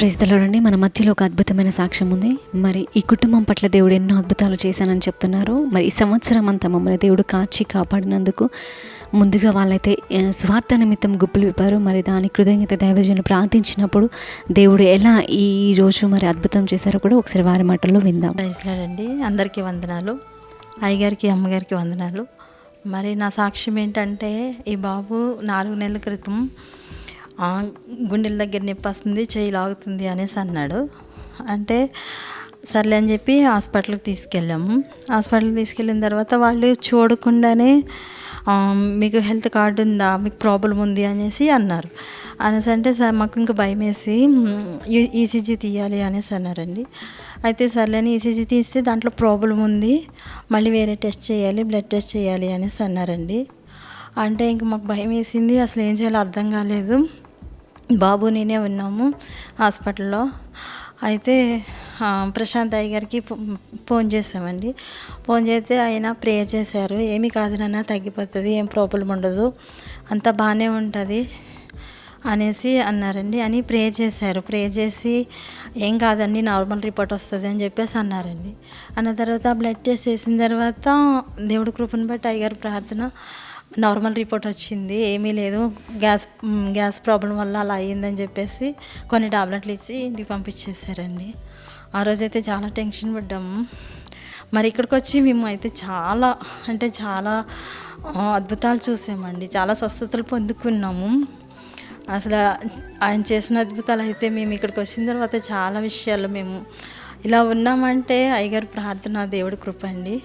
ప్రైజ్దలోడండి మన మధ్యలో ఒక అద్భుతమైన సాక్ష్యం ఉంది. మరి ఈ కుటుంబం పట్ల దేవుడు ఎన్నో అద్భుతాలు చేశానని చెప్తున్నారు. మరి ఈ సంవత్సరం అంతా మమ్మల్ని దేవుడు కాచి కాపాడినందుకు ముందుగా వాళ్ళైతే స్వార్థ నిమిత్తం గుప్పులు విప్పారు. మరి దాని కృతజ్ఞత దైవజనులు ప్రార్థించినప్పుడు దేవుడు ఎలా ఈ రోజు మరి అద్భుతం చేశారో కూడా ఒకసారి వారి మాటల్లో విందాం. ప్రైజ్లాడండి అందరికీ వందనాలు. అయ్యగారికి అమ్మగారికి వందనాలు. మరి నా సాక్ష్యం ఏంటంటే ఈ బాబు నాలుగు నెలల క్రితం గుండెల దగ్గర నొప్పి వస్తుంది చేయి లాగుతుంది అనేసి అన్నాడు. అంటే సర్లే అని చెప్పి హాస్పిటల్కి తీసుకెళ్ళాము. హాస్పిటల్కి తీసుకెళ్ళిన తర్వాత వాళ్ళు చూడకుండానే మీకు హెల్త్ కార్డు ఉందా మీకు ప్రాబ్లం ఉంది అనేసి అన్నారు. అనేసి అంటే సార్ మాకు ఇంకా భయం వేసి ఈసీజీ తీయాలి అనేసి అన్నారండి. అయితే సర్లేని ఈసీజీ తీస్తే దాంట్లో ప్రాబ్లం ఉంది మళ్ళీ వేరే టెస్ట్ చేయాలి బ్లడ్ టెస్ట్ చేయాలి అనేసి అన్నారండి. అంటే ఇంక మాకు భయం వేసింది అసలు ఏం చేయాలో అర్థం కాలేదు. బాబు నేనే ఉన్నాము హాస్పిటల్లో. అయితే ప్రశాంత్ అయ్య గారికి ఫోన్ చేసామండి ఫోన్ చేస్తే ఆయన ప్రేయర్ చేశారు. ఏమీ కాదు నాన్న తగ్గిపోతుంది ఏం ప్రాబ్లం ఉండదు అంతా బాగానే ఉంటుంది అనేసి అన్నారండి. అని ప్రేయర్ చేశారు. ప్రేయర్ చేసి ఏం కాదండి నార్మల్ రిపోర్ట్ వస్తుంది అని చెప్పేసి అన్నారండి. అన్న తర్వాత బ్లడ్ టెస్ట్ చేసిన తర్వాత దేవుడి కృపను బట్టి అయ్యగారు ప్రార్థన నార్మల్ రిపోర్ట్ వచ్చింది ఏమీ లేదు గ్యాస్ గ్యాస్ ప్రాబ్లం వల్ల అలా అయ్యిందని చెప్పేసి కొన్ని టాబ్లెట్లు ఇచ్చి ఇంటికి పంపించేశారండి. ఆ రోజైతే చాలా టెన్షన్ పడ్డాము మరి ఇక్కడికి వచ్చి మేము అయితే చాలా అంటే చాలా అద్భుతాలు చూసామండి. చాలా స్వస్థతలు పొందుకున్నాము. అసలు ఆయన చేసిన అద్భుతాలు అయితే మేము ఇక్కడికి వచ్చిన తర్వాత చాలా విషయాలు మేము ఇలా ఉన్నామంటే అయ్యగారు ప్రార్థన దేవుడి కృప అండి.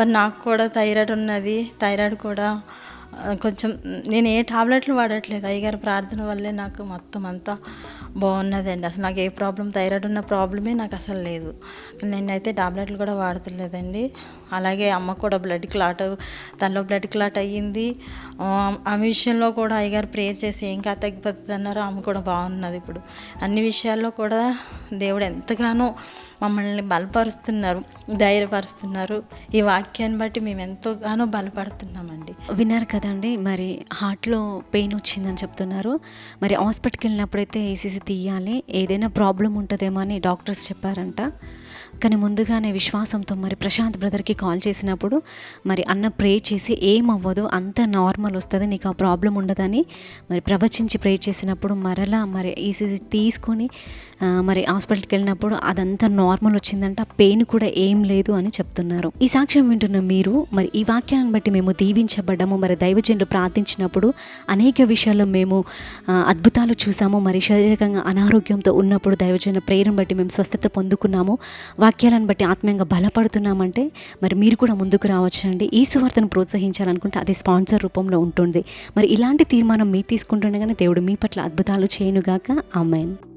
మరి నాకు కూడా థైరాయిడ్ ఉన్నది థైరాయిడ్ కూడా కొంచెం నేను ఏ టాబ్లెట్లు వాడట్లేదు. అయ్యగారు ప్రార్థన వల్లే నాకు మొత్తం అంతా బాగున్నదండి. అసలు నాకు ఏ ప్రాబ్లం థైరాయిడ్ ఉన్న ప్రాబ్లమే నాకు అసలు లేదు. నేనైతే టాబ్లెట్లు కూడా వాడతలేదండి. అలాగే అమ్మ కూడా బ్లడ్ క్లాట్ తనలో బ్లడ్ క్లాట్ అయ్యింది. ఆ, ఆమె విషయంలో కూడా అయ్యగారు ప్రేయర్ చేసి ఏం కాదు తగ్గిపోతుంది అన్నారో ఆమె కూడా బాగున్నది ఇప్పుడు. అన్ని విషయాల్లో కూడా దేవుడు ఎంతగానో మమ్మల్ని బలపరుస్తున్నారు ధైర్యపరుస్తున్నారు. ఈ వాక్యాన్ని బట్టి మేము ఎంతోగానో బలపడుతున్నామండి. విన్నారు కదండి మరి హార్ట్లో పెయిన్ వచ్చిందని చెప్తున్నారు. మరి హాస్పిటల్కి వెళ్ళినప్పుడైతే ఏసీసీ తీయాలి ఏదైనా ప్రాబ్లం ఉంటుందేమో అని డాక్టర్స్ చెప్పారంట. కానీ ముందుగానే విశ్వాసంతో మరి ప్రశాంత్ బ్రదర్కి కాల్ చేసినప్పుడు మరి అన్న ప్రే చేసి ఏం అవ్వదు అంత నార్మల్ వస్తుంది నీకు ఆ ప్రాబ్లం ఉండదని మరి ప్రవచించి ప్రే చేసినప్పుడు మరలా మరి ఈసీజీ తీసుకొని మరి హాస్పిటల్కి వెళ్ళినప్పుడు అదంతా నార్మల్ వచ్చిందంట పెయిన్ కూడా ఏం లేదు అని చెప్తున్నారు. ఈ సాక్ష్యం వింటున్న మీరు మరి ఈ వాక్యాన్ని బట్టి మేము దీవించబడ్డాము మరి దైవజనులు ప్రార్థించినప్పుడు అనేక విషయాల్లో మేము అద్భుతాలు చూసాము మరి శారీరకంగా అనారోగ్యంతో ఉన్నప్పుడు దైవజన ప్రేరణ బట్టి మేము స్వస్థత పొందుకున్నాము. వాక్యాలను బట్టి ఆత్మీయంగా బలపడుతున్నామంటే మరి మీరు కూడా ముందుకు రావచ్చండి. ఈ సువార్తను ప్రోత్సహించాలనుకుంటే అది స్పాన్సర్ రూపంలో ఉంటుంది. మరి ఇలాంటి తీర్మానం మీరు తీసుకుంటుండగానే దేవుడు మీ పట్ల అద్భుతాలు చేయనుగాక. ఆమెన్.